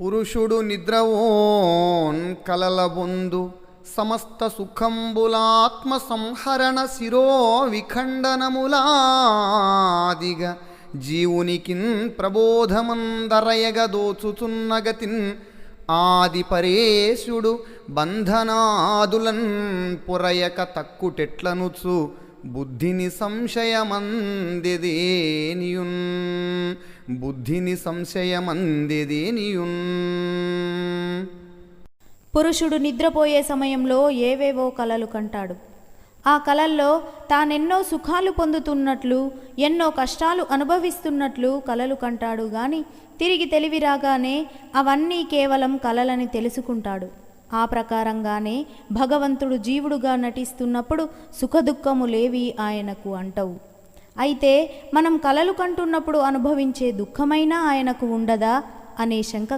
పురుషుడు నిద్రవోన్ కలలబొందు సమస్త సుఖంబులాత్మ సంహరణ శిరో విఖండనములాదిగ. జీవునికిన్ ప్రబోధమందరయగ దోచుచున్న గతిన్ ఆది పరేశుడు బంధనాదులన్ పురయక తక్కుటెట్లనుచు బుద్ధిని సంశయమందెదేనియున్. బుద్ధిని సంశయమందెదేనియున్. పురుషుడు నిద్రపోయే సమయంలో ఏవేవో కలలు కంటాడు. ఆ కలల్లో తానెన్నో సుఖాలు పొందుతున్నట్లు ఎన్నో కష్టాలు అనుభవిస్తున్నట్లు కలలు కంటాడు గాని తిరిగి తెలివి రాగానే అవన్నీ కేవలం కలలని తెలుసుకుంటాడు. ఆ ప్రకారంగానే భగవంతుడు జీవుడుగా నటిస్తున్నప్పుడు సుఖదుఖములేవి ఆయనకు అంటవు. అయితే మనం కలలు కంటున్నప్పుడు అనుభవించే దుఃఖమైనా ఆయనకు ఉండదా? అనే శంక